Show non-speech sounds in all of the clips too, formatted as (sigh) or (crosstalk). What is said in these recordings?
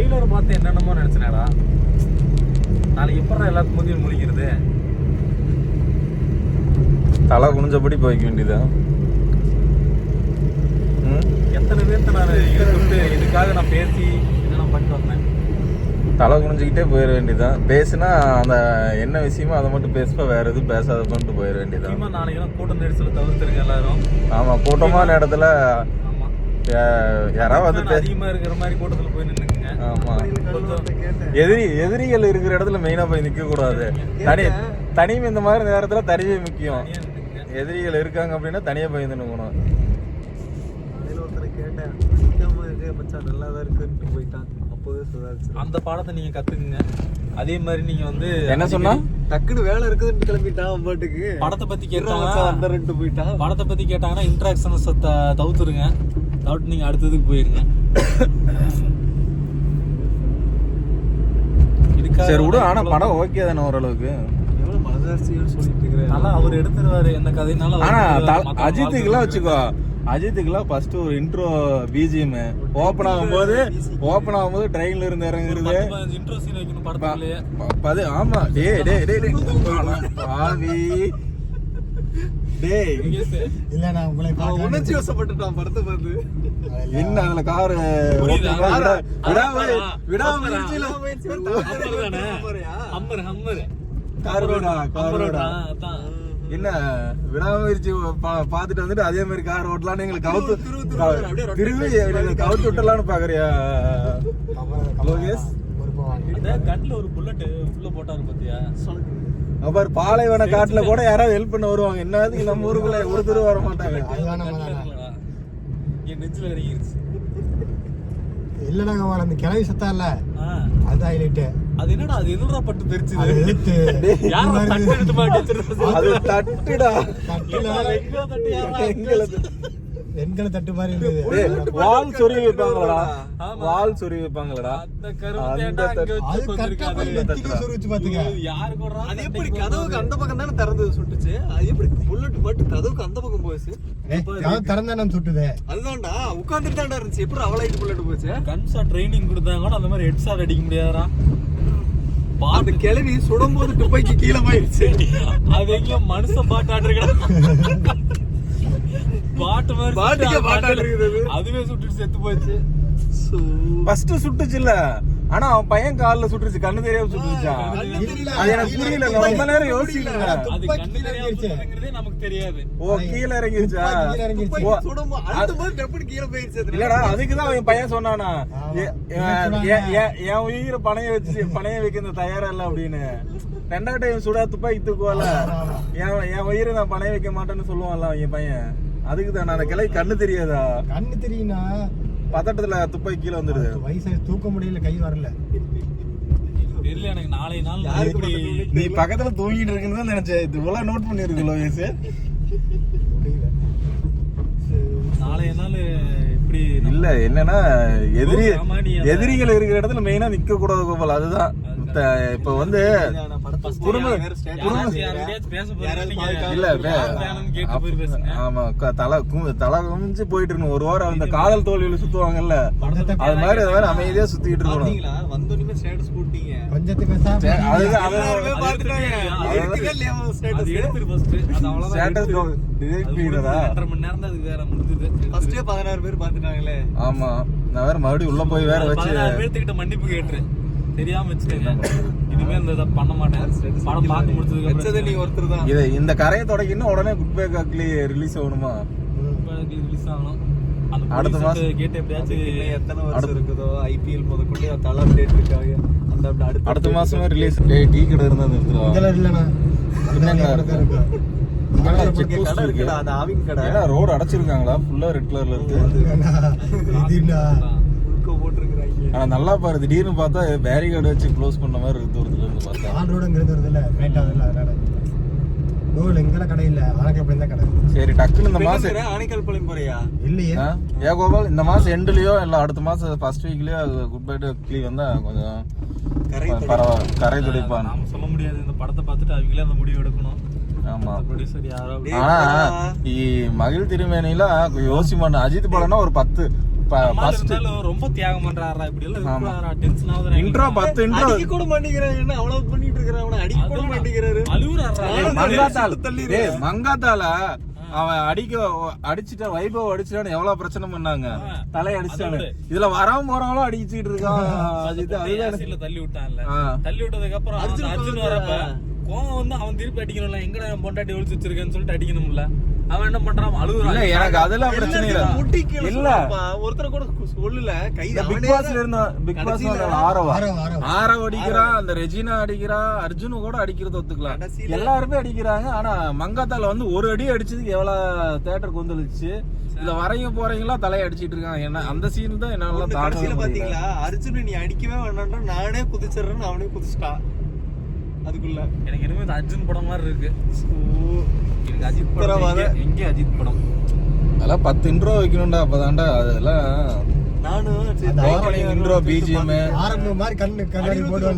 Trailer பார்த்து என்னென்னமோ நினைச்சனேடா. நாளைக்கு எப்பறம் எல்லாத்துக்கும் முந்தியும் முழிக்கிறது? தலை குனிஞ்சபடி போய்க்க வேண்டியதா? எத்தனை பேர்த்த நான் இதுக்காக நான் பேசி இதெல்லாம் பண்ணிட்டு வந்தேன். தலை குனிஞ்சுக்கிட்டே போயிட வேண்டியதான் பேசுனா அந்த என்ன விஷயமோ அதை மட்டும் பேசுப்பா வேற எதுவும் பேசாத பண்ணிட்டு போயிட வேண்டியதான் நாளைக்கெல்லாம் கூட்ட நெரிசலை தவிர்த்துருங்க எல்லாரும். ஆமா கூட்டமான இடத்துல யாராவது வந்து அதிகமா இருக்கிற மாதிரி கூட்டத்துல போய் நின்னுங்க ஆமா. கொஞ்சம் எதிரி எதிரிகள் இருக்கிற இடத்துல மெயினா போய் நிக்க கூடாது தனி தனிமை இந்த மாதிரி நேரத்துல தனிமை முக்கியம். எதிரிகள் இருக்காங்க அப்படின்னா தனியா போய் நின்னுக்கணும் அதில் ஒருத்தரை கேட்டேன். நிற்காம இருக்கு மச்சான் நல்லா தான் இருக்குன்ட்டு போயிட்டான். அப்போவே சுதாரிச்சு அந்த பாடத்தை நீங்க கத்துக்குங்க. அதே மாதிரி நீங்க வந்து என்ன சொன்னா? டக்குனு வேலை இருக்குதுன்னு கிளம்பிட்டான் அவன் பாட்டுக்கு. படத்தை பத்தி கேட்டாங்க வந்துடுன்ட்டு போயிட்டான். படத்தை பத்தி கேட்டாங்கன்னா இன்ட்ராக்ஷன்ஸ் தவிர்த்துருங்க தவிர்த்து நீங்க அடுத்ததுக்கு போயிருங்க சரி விடு வந்து ஆனா இவ்வளவு- படம் ஓகே தானே ஓரளவுக்கு அவர் எடுத்துருவாரு கதைனாலும் அவர் ஆனா அஜித்துக்குலாம் வச்சுக்கோ அஜித்துக்குலாம் ஃபர்ஸ்ட் ஒரு இன்ட்ரோ பிஜிஎம் ஓப்பன் ஆகும்போது ஓப்பன் ஆகும்போது ட்ரெயின்ல இருந்து இறங்குறது intro scene வைக்கணும் படத்துக்குள்ளேயே. ப- பது ஆமா டேய் டேய் டேய் டேய் பாவி டேய். இல்ல நான் உங்களை அவன் உணர்ச்சி வசப்பட்டுட்டான் படத்தை பார்த்து. என்ன அதுல காரு. என்ன விடாமுயற்சி பா- பாத்துட்டு வந்துட்டு அதே மாதிரி கார் ஓட்டலாம்னு எங்களுக்கு கவுத்து திரும்பி எங்களுக்கு கவுத்து விட்டலாம்னு பாக்குறியா? லோகேஷ்? கண்ணுல ஒரு bullet உள்ள போட்டாரு பாத்தியா? அப்புறம் பாலைவன காட்டுல கூட யாராவது ஹெல்ப் பண்ண வருவாங்க. என்னதுக்கு நம்ம ஊருக்குள்ள ஒருத்தர் வர மாட்டாங்க. இல்லடா கமல் அந்த கிளவி சத்தா இல்ல. அது ஹைலைட்டு அது என்னடா அது எதுடா பட்டு அது தெரிச்சுது எடுத்து யாரா தட்டு எடுத்து மாட்டி? அது தட்டுடா. தட்டுல யாரா வெண்கல தட்டு மாதிரி இருந்தது. வால் சொருவி வைப்பாங்களடா. வால் சொருவி வைப்பாங்களடா. அந்த இது யாரு கொடுறா? அது எப்படி கதவுக்கு அந்த பக்கம் தானே திறந்தது சுட்டுச்சு? அது எப்படி புல்லட் மட்டும் கதவுக்கு அந்த பக்கம் போச்சு? கதவு திறந்தா நம்ம சுட்டுது. அதுதான்டா உட்காந்துட்டு தான்டா இருந்துச்சு. எப்படி அவளாயிட்டு புல்லட் போச்சு? கன் ஷாட் ட்ரைனிங் கொடுத்தாங்க கூட அந்த மாதிரி ஹெட் ஷாட் அடிக்க முடியாதுடா. அந்த பாட்டு கிளவி சுடும் போது துப்பாக்கி கீழே போயிருச்சு அது எங்கேயோ மனுஷன் பாட்டாடுறா (laughs) பாட்டு மாதிரி பாட்டுக்கே இருக்குது அது. அதுவே சுட்டு செத்து போச்சு ஃபர்ஸ்ட் சுட்டுச்சு இல்ல ஆனா அவன் பையன் கால்ல சுட்டுருச்சு கண்ணு தெரியாம சுட்டுருச்சா? அது எனக்கு புரியல ரொம்ப நேரம் யோசிச்சுட்டு அது கண்ணு தெரியாம நமக்கு தெரியாது. ஓ கீழே இறங்கிருச்சா. இல்லடா அதுக்குதான் அவன் பையன் சொன்னானா என் உயிரை பணைய வச்சு பணைய வைக்க தயாரா இல்ல அப்படின்னு. ரெண்டாவது டைம் சுடா துப்பாக்கி தூக்குவால என் என் உயிரை நான் பணைய வைக்க மாட்டேன்னு சொல்லுவான்ல என் பையன். அதுக்கு தான் அந்த கிளை கண்ணு தெரியாதா? கண்ணு தெரியும்னா பதட்டத்துல துப்பாக்கி கீழே வந்துடுது வயசு தூக்க முடியல கை வரல. தெரியல எனக்கு நாளை நாள் நீ பக்கத்துல தூங்கிட்டு இருக்குன்னு தான் நினைச்சேன். இது நோட் பண்ணிருக்கு லோகேஷ் முடியல. நாளைய நாள் எப்படி இல்ல என்னன்னா எதிரி எதிரிகள் இருக்கிற இடத்துல மெயினா நிக்க கூடாது கோபால் அதுதான். இப்ப வந்து. ஆமா தலை தலை குமிஞ்சு போயிட்டு இருக்கணும் ஒரு வாரம் அந்த காதல் தோல்வியில சுத்துவாங்கல்ல. அது மாதிரி அது மாதிரி அமைதியா சுத்திட்டு இருக்கணும். 16 பேர் பார்த்துட்டாங்களே. ஆமா. நான் வேற மறுபடியும் உள்ள போய் வேற வச்சு பதினாறு பேர்த்துக்கிட்ட மன்னிப்பு கேட்டுரு. தெரியாம வச்சுட்டேங்க இனிமே இந்த பண்ண மாட்டேன். படம் பார்த்து முடிச்சதுக்கு வச்சது நீ ஒருத்தர் தான். இது இந்த கரையை தொடக்கின்னு உடனே குட் பை காக்லி ரிலீஸ் ஆகணுமா? ரிலீஸ் ஆகணும். அடுத்த மாசம். கேட்டு எப்படியாச்சும் எத்தனை வருஷம் இருக்குதோ? IPL முதற்கொண்டு தலை update இருக்காங்க. அடுத்த மாசமே. ரிலீஸ் டீ கடை இருந்தா நிறுத்துறோம் இதெல்லாம் இல்லண்ணா என்னங்க இருக்கு? ரோடு அடைச்சிருக்காங்களா? ஃபுல்லா ரெட் கலர்ல இருக்கு. ஆனா நல்லா பாரு. திடீர்னு பார்த்தா பேரிகார்டு வச்சு க்ளோஸ் பண்ண மாதிரி இருக்கு தூரத்துல இருந்து பார்த்தா. ஆன் ரோடுங்கிறது வருது இல்ல ரைட் அதனால. கடை இல்ல. கடை. சரி டக்குன்னு இந்த மாசம்? ஆனைக்கால் பாளையம் போறியா? இல்லையே? ஏ கோபால் இந்த மாசம் எண்டுலயோ இல்ல அடுத்த மாசம் ஃபர்ஸ்ட் வீக்லயோ குட் பை கிளி வந்தா கொஞ்சம் பரவாயில்ல. கரை துடைப்பான் நாம சொல்ல முடியாது. இந்த படத்தை பார்த்துட்டு அவங்களே அந்த முடிவு எடுக்கணும். ஆமா. ப்ரொடியூசர் யாரோ ஆனா மகிழ் திருமேனில யோசிக்க மாட்டேன் அஜித் படம்னா ஒரு பத்து ரொம்ப தியாகம் பண்றாரா? இப்படி எல்லாம். Intro intro. அடிக்க கூட மாட்டேங்கிறாங்க என்ன அவ்வளவு பண்ணிட்டு இருக்கிறான் அவனை அடிக்க கூட. மாட்டேங்கிறாரு. அழுவுறாரா? மங்காத்தால். டேய் மங்காத்தால அவன் அடிக்க அடிச்சுட்டா வைபவ் அடிச்சுட்டான்னு எவ்வளவு பிரச்சனை பண்ணாங்க. தலை அடிச்சுட்டானு. இதுல வராம போறவங்களும் அடிச்சுட்டு இருக்கான் (laughs) தள்ளி விட்டான்ல. ஆ. தள்ளி விட்டதுக்கு அப்புறம் அர்ஜுன் வரப்ப கோவம் வந்து அவன் திருப்பி அடிக்கணும்ல எங்கடா என் பொண்டாட்டி ஒளிச்சு வச்சிருக்கேன்னு சொல்லிட்டு அடிக்கணும்ல? அவன் என்ன பண்றான்? அழுகுறான். இல்ல எனக்கு அதெல்லாம் பிரச்சனை இல்ல. முட்டி கீழே இல்ல. ஒருத்தர் கூட சொல்லல. கை பிக் பாஸ்ல இருந்த பிக் பாஸ் ஆரவா. ஆரவ், அடிக்கிறான் அந்த ரெஜினா அடிக்கிறா அர்ஜுன் கூட அடிக்கிறது ஒத்துக்கலாம் எல்லாருமே அடிக்கிறாங்க. ஆனா மங்காத்தால வந்து ஒரு அடி அடிச்சதுக்கு எவ்வளவு தேட்டர் கொந்தளிச்சு. இதுல வரைங்க போறீங்களா? தலையை அடிச்சிட்டு இருக்காங்க. என்ன அந்த சீன் தான் என்னால கடைசியில பாத்தீங்களா? அர்ஜுன் நீ அடிக்கவே வேண்டாம்டா நானே குதிச்சிடுறேன்னு அவனே குதிச்சிட்டான் அதுக்குள்ள. எனக்கு இனிமே இந்த அர்ஜுன் படம் மாதிரி இருக்கு. ஓ, எனக்கு அஜித் படம். எங்க- அஜித் படம்? அதெல்லாம் பத்து இன்ட்ரோ வைக்கணும்டா அப்பதான்டா. அதெல்லாம் நானும் intro, BGM. ஆரம்பம் மாதிரி கண்ணு கண்ணாடி அறுபது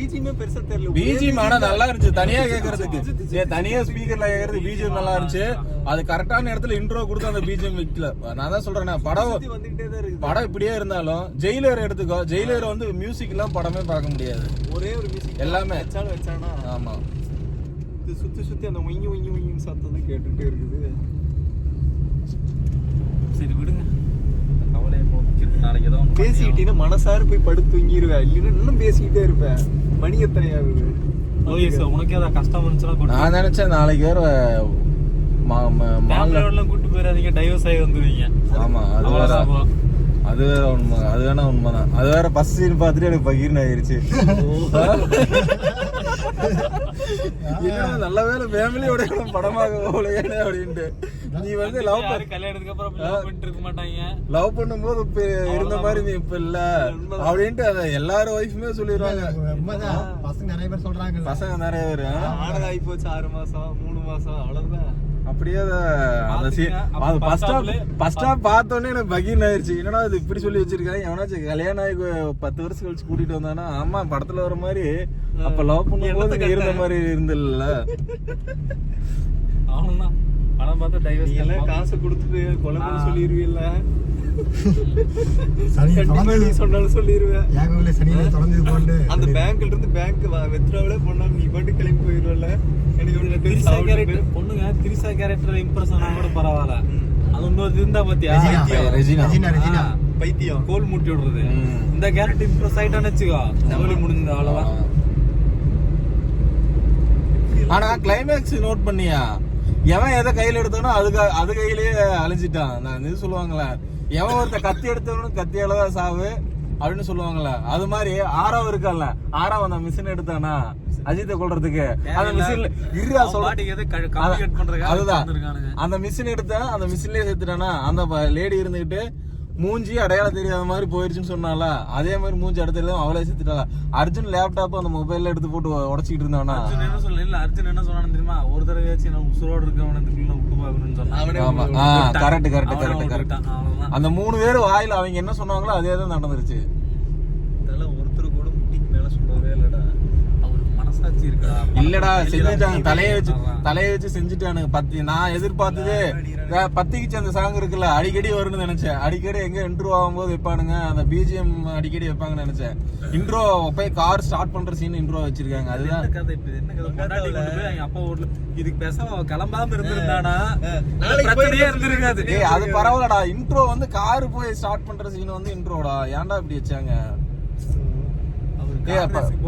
ஏ பெருசா தெரியல. பிஜிஎம் ஆனா நல்லா இருந்துச்சு. தனியா கேக்குறதுக்கு. ஏன் தனியா ஸ்பீக்கர்ல கேக்குறது பிஜிஎம் நல்லா இருந்துச்சு. அது கரெக்டான இடத்துல இன்ட்ரோ கொடுத்து அந்த பிஜிஎம் வைக்கல. நான் தான் சொல்றேன் படம். படம் இப்படியே இருந்தாலும் ஜெயிலர் எடுத்துக்கோ. ஜெயிலர் வந்து மியூசிக் எல்லாம் படமே பார்க்க முடியாது. ஒரே ஒரு தான் எல்லாமே. வச்சாலும் வச்சானா, ஆமா. இது சுத்தி சுத்தி அந்த ஒய்யி ஒய்யி ஒய்யின்னு சத்தம் தான் கேட்டுட்டே இருக்குது. சரி விடுங்க. இந்த கவலையை போக்கிட்டு நாளைக்கு ஏதோ. பேசிக்கிட்டீங்கன்னா மனசார போய் படுத்து தூங்கிடுவேன் இல்லைன்னா இன்னும் பேசிக்கிட்டே இருப்பேன். மணி எத்தனை ஆகுது ஓகே சார் உனக்கே ஏதாவது கஷ்டம் இருந்துச்சுன்னா நான் நினைச்சேன் நாளைக்கு வேற மா- மா- மாங்க- ஃபேமிலியோடலாம் கூட்டு போயிடாதீங்க டைவர்ஸ் ஆகி வந்துருவீங்க. ஆமா அது வேற. அது வேற உண்மை அது வேணா உண்மைதான். அது வேற சீன் பார்த்துட்டு எனக்கு பகீர்னு ஆயிருச்சு. (laughs) நல்ல வேலை ஃபேமிலியோட படமாக போகலையே அப்படின்ட்டு. நீ வந்து லவ் கல்யாணத்துக்கு அப்புறம் love பண்ணிட்டு இருக்க மாட்டாங்க. லவ் பண்ணும்போது இப்ப இருந்த மாதிரி நீ இப்ப இல்ல. அப்படின்ட்டு அத எல்லாரும் ஒய்ஃபுமே சொல்லிடுவாங்க. பசங்க நிறைய பேர் சொல்றாங்க பசங்க நிறைய பேரு ஆனதாகி போச்சு ஆறு மாசம் மூணு மாசம் அவ்வளவுதான். அப்படியே அத அந்த சீன் பாத்தீங்க, அது அப்ப ஃபர்ஸ்ட் stopல- ஃபர்ஸ்ட் ஸ்டாப் பார்த்தோன்னே எனக்கு பகீர் ஆயிருச்சு. என்னடா இது இப்படி சொல்லி வச்சிருக்காங்க? எவனாச்சும் கல்யாணம் ஆகி பத்து வருஷம் கழிச்சு கூட்டிட்டு வந்தானா? ஆமா படத்துல வர மாதிரி. அப்ப லவ் பண்ணும்போது இருந்த மாதிரி இருந்தில்ல. அவ்வளவுதான் படம் பார்த்து நீ எல்லாம் டைவர்ஸ் காசு கொடுத்துட்டு கொலை பண்ண சொல்லிடுவீல்ல சொன்னாலும் சொல்லிடுவேன் அந்த பேங்க்ல இருந்து பேங்க் வித்ராவலே பண்ணா நீ பாட்டு கிளம்பி போயிடுவல எனக்கு திரிசா கேரக்டர் பொண்ணுங்க திரிசா கேரக்டர் இம்ப்ரெஸ் ஆனா கூட பரவாயில்ல. அது இன்னொரு இருந்தா பாத்தியா? ரெஜினா. ரெஜினா. ரெஜினா ரெஜினா. ஆ, பைத்தியம். கோல் மூட்டி விடுறது. இந்த கேரக்டர் இம்ப்ரெஸ் ஆயிட்டான்னு வச்சுக்கோ. ஜவுளி முடிஞ்சது அவ்வளவுதான். ஆனா கிளைமேக்ஸ் நோட் பண்ணியா? எவன் எதை கையில எடுத்தானோ அதுக்கு அது கையிலேயே அழிஞ்சிட்டான். நான் இது சொல்லுவாங்களே எவன் ஒருத்த கத்தி எடுத்தவனும் கத்தியால தான் சாவு அப்படின்னு சொல்லுவாங்கல்ல. அது மாதிரி ஆரவ் இருக்கல்ல ஆரவ் அந்த மிஷின் எடுத்தானா? அஜித்தை கொல்றதுக்கு. அந்த மிஷின்ல இருடா சொல்ல அதுதான். அந்த மிஷின் எடுத்தா அந்த மிஷின்லயே செத்துட்டானா அந்த லேடி இருந்துகிட்டு மூஞ்சி அடையாளம் தெரியாத மாதிரி போயிருச்சுன்னு சொன்னால அதே மாதிரி மூஞ்சி அடுத்த அவளே செத்துட்டாளா? அர்ஜுன் லேப்டாப் அந்த மொபைல்ல எடுத்து போட்டு உடச்சிக்கிட்டு இருந்தானா? அர்ஜுன் என்ன சொல்ல இல்ல அர்ஜுன் என்ன சொன்னான்னு தெரியுமா? ஒரு தடவையாச்சும் நான் உசுரோடு இருக்கவனத்துக்குள்ள விட்டு பார்க்கணும்னு சொன்னான். ஆமா. Correct correct correct correct. அந்த மூணு பேர் வாயில அவங்க என்ன சொன்னாங்களோ அதே தான் நடந்துருச்சு இதெல்லாம் ஒருத்தர் கூட முட்டிக்கு மேல சொல்லவே இல்லடா அவருக்கு மனசாட்சி இருக்கா இல்லடா செஞ்சுட்டாங்க. தலையை வச்சு. தலையை வச்சு செஞ்சுட்டானுங்க. பத்தி நான் எதிர்பார்த்தது அஹ் பத்திக்கிச்சு அந்த சாங் இருக்குல்ல அடிக்கடி வரும்னு நினைச்சேன். அடிக்கடி எங்க இன்ட்ரோ ஆகும்போது வைப்பானுங்க. அந்த பிஜிஎம் அடிக்கடி வைப்பாங்கன்னு நினைச்சேன். இன்ட்ரோ போய் கார் ஸ்டார்ட் பண்ற சீன் இன்ட்ரோ வச்சிருக்காங்க. அது அதுதான். கதை இப்ப? என்ன கதை? அப்பா ஊர்ல இதுக்கு பேசாம கிளம்பாம இருந்திருந்தானா? பிரச்சனையே இருந்திருக்காது. ஏய் அது பரவாயில்லடா. இன்ட்ரோ வந்து கார் போய் ஸ்டார்ட் பண்ற சீன் வந்து இன்ட்ரோடா ஏன்டா இப்படி வச்சாங்க?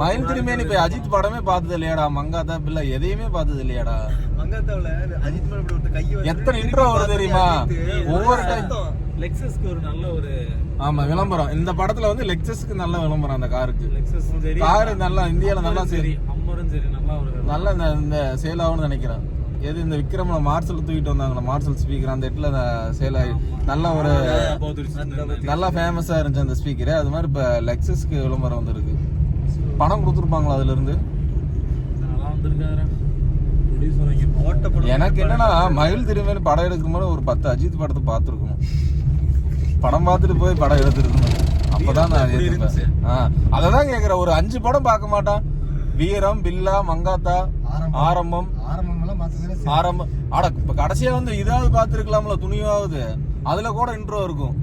மயில். திரும்பி இப்ப அஜித் படமே பார்த்தது இல்லையாடா மங்காத்தா பிள்ளை. எதையுமே பார்த்தது இல்லையாடா மங்காத்தாவுல அஜித் மேல ஒருத்தர் கையை எத்தனை intro வருது தெரியுமா? ஒவ்வொரு தான். லெக்ஸஸ்க்கு ஒரு நல்ல ஒரு ஆமா விளம்பரம். இந்த படத்துல வந்து லெக்சஸ்க்கு நல்ல விளம்பரம் அந்த காருக்கு. லெக்ஸஸும் சரி. காரு நல்லா இந்தியால நல்லா சரி அம்மரும் சரி. நல்லா ஒரு நல்ல இந்த இந்த சேல் ஆகும்னு நினைக்கிறேன். எது இந்த விக்ரம்ல மார்சல் தூக்கிட்டு வந்தாங்களா மார்சல் ஸ்பீக்கர் அந்த இடத்துல சேல் ஆகி நல்ல ஒரு நல்லா ஃபேமஸா இருந்துச்சு அந்த ஸ்பீக்கர் அது மாதிரி இப்ப லெக்சஸ்க்கு விளம்பரம் வந்திருக்கு. பணம் கொடுத்துருப்பாங்களா அதுல இருந்து நல்லா வந்திருக்காரு ப்ரொடியூசர் வாங்கி ஓட்டப்படம் எனக்கு என்னன்னா மயில் திரும்பி படம் எடுக்கிற மாதிரி ஒரு பத்து அஜித் படத்தை பார்த்துருக்கணும். படம் பார்த்துட்டு போய் படம் எடுத்துருக்கணும். அப்பதான் நான். ஆ அததான் கேக்குறேன். ஒரு அஞ்சு படம் பார்க்க மாட்டான். வீரம் பில்லா மங்காத்தா ஆரம்பம். ஆரம்பம். அட இப்ப கடைசியா வந்து இதாவது பார்த்துருக்கலாம்ல துணியாவது. அதுல கூட இன்ட்ரோ இருக்கும்.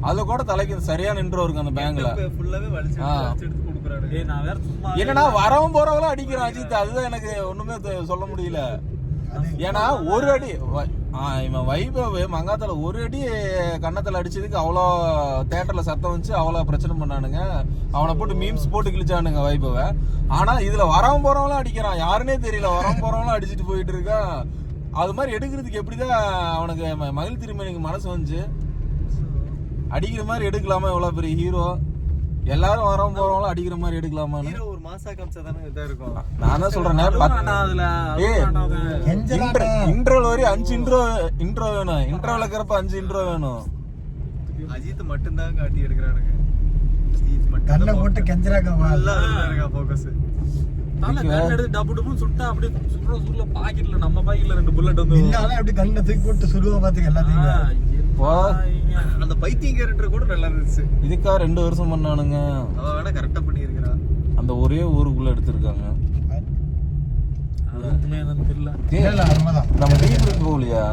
அதுல கூட தலைக்கு சரியான இன்ட்ரோ இருக்கும் அந்த பேங்க்ல ஃபுல்லாவே வலிச்சு ஆ. வலிச்சு எடுத்து கொடுக்குறாரு ஏய் நான் வேற சும்மா என்னன்னா வரவும் போறவங்களும் அடிக்கிறான் அஜித். அதுதான் எனக்கு ஒண்ணுமே சொல்ல முடியல. ஏன்னா ஒரு அடி இவன் வைபவ் மங்காத்தால ஒரு அடி கன்னத்துல அடிச்சதுக்கு அவ்வளோ தேட்டர்ல சத்தம் வச்சு அவ்வளோ பிரச்சனை பண்ணானுங்க. அவனை போட்டு மீம்ஸ் போட்டு கிழிச்சானுங்க வைபவ. ஆனா இதுல வரவும் போறவங்களும் அடிக்கிறான். யாருன்னே தெரியல வரவும் போறவங்களும் அடிச்சிட்டு போயிட்டு இருக்கான். அது மாதிரி எடுக்கிறதுக்கு எப்படிதான் அவனுக்கு ம- மகிழ் திருமணிக்கு மனசு வந்துச்சு. அடிக்கிற மாதிரி எடுக்கலாமா? இவ்வளவு பெரிய ஹீரோ எல்லாரும் வரவும் போறவங்களும் அடிக்கிற மாதிரி எடுக்கலாமான்னு? ஹீரோ ஒரு மாசா காமிச்சா தானே இதா இருக்கும். நான் தான் சொல்றேன்? இன்ட்ரோல் வரையும் அஞ்சு இன்ட்ரோ இன்ட்ரோ வேணும். இன்ட்ரோல இருக்கிறப்ப அஞ்சு இன்ட்ரோ வேணும். அஜித் மட்டும்தான் காட்டி எடுக்கிறானுங்க. அஜித் மட்டும் கண்ணில் போட்டு கெஞ்சராக்க நல்லா இருக்கா ஃபோக்கஸ் தலை gun எடுத்து டப்பு டப்புன்னு சுட்டா அப்படியே சுடுற சுடுல பாக்கெட்ல நம்ம பாக்கெட்ல ரெண்டு புல்லட் வந்து இல்லாத அப்படி கண்ணை தூக்கி போட்டு சுடுவா பாத்துக்க எல்லாத்தையும். கேரக்டர் கூட நல்லா இருந்துச்சு. இதுக்கா ரெண்டு வருஷம் பண்ணானுங்க. அவ வேணா கரெக்டா பண்ணியிருக்கிறா அந்த ஒரே ஊருக்குள்ள எடுத்திருக்காங்க. நம்ம டீ குடிக்க போகலையா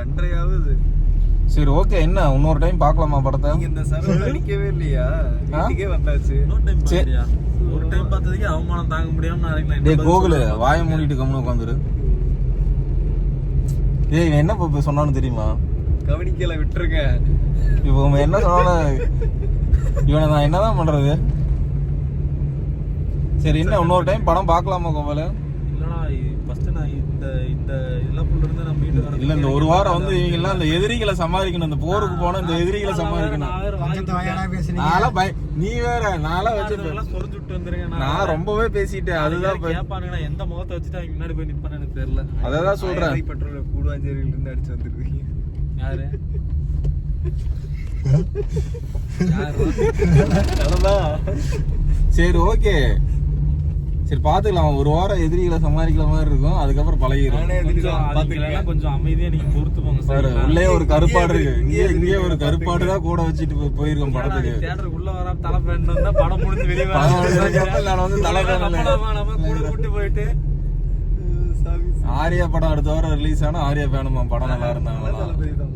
ரெண்டரையாவது. சரி ஓகே என்ன? இன்னொரு டைம் பார்க்கலாமா படத்தை? இந்த சர்வர் அடிக்கவே இல்லையா? வீட்டுக்கே வந்தாச்சு. ஒரு டைம் பார்த்ததுக்கே அவமானம் தாங்க முடியாம நாளைக்கு டேய் கோகுலு? வாயை மூடிட்டு கம்முன்னு உட்காந்துரு. ஏய் இவன் என்ன இப்போ சொன்னான்னு தெரியுமா? கவனிக்கல விட்டுருங்க. இப்போ இவன் என்ன சொன்னாலும் இவனை நான் என்னதான் பண்றது? சரி என்ன இன்னொரு டைம் படம் பார்க்கலாமா கோபாலு இல்லடா ஃபர்ஸ்ட் நான் இந்த இந்த இழப்புல இருந்து நம்ம மீண்டு வரதுக்கு இல்ல இந்த ஒரு வாரம் வந்து இவங்க எல்லாம் இந்த எதிரிகளை சமாளிக்கணும். இந்த போருக்கு போனா இந்த எதிரிகளை சமாளிக்கணும். நான் நீ வேற நான்லாம் வச்சு எல்லாம் சொரிஞ்சு விட்டு வந்துருங்க. நான் ரொம்பவே பேசிட்டேன். அதுதான் கேட்பானுங்க எந்த முகத்தை வச்சுட்டு அவங்க முன்னாடி போய் நிப்பான்னு எனக்கு தெரியல. அததான் சொல்றேன். பெட்ரோல் கூடுவாஞ்சேரியில இருந்து அடிச்சு வந்துருக்கீங்க. யாரு? (laughs) சரி ஓகே சரி பாத்துக்கலாம் ஒரு வாரம் எதிரிகளை சமாளிக்கிற மாதிரி இருக்கும். அதுக்கப்புறம் பழகிடும் கொஞ்சம் அமைதியா நீங்க பொறுத்து போங்க சரிங்களா? உள்ளே ஒரு கருப்பாடு இருக்கு. இங்கே இங்கே ஒரு கருப்பாடு தான் கூட வச்சுட்டு போய்- போயிருக்கோம் படத்துக்கு. உள்ள வராம தலை இருந்தா படம் முடிஞ்சு வெளிய வர நான் வந்து தலை கூட கூட்டி போயிட்டு. ஆரியா படம் அடுத்த வாரம் ரிலீஸ் ஆனா ஆரியா பேனுமா படம் நல்லா தான்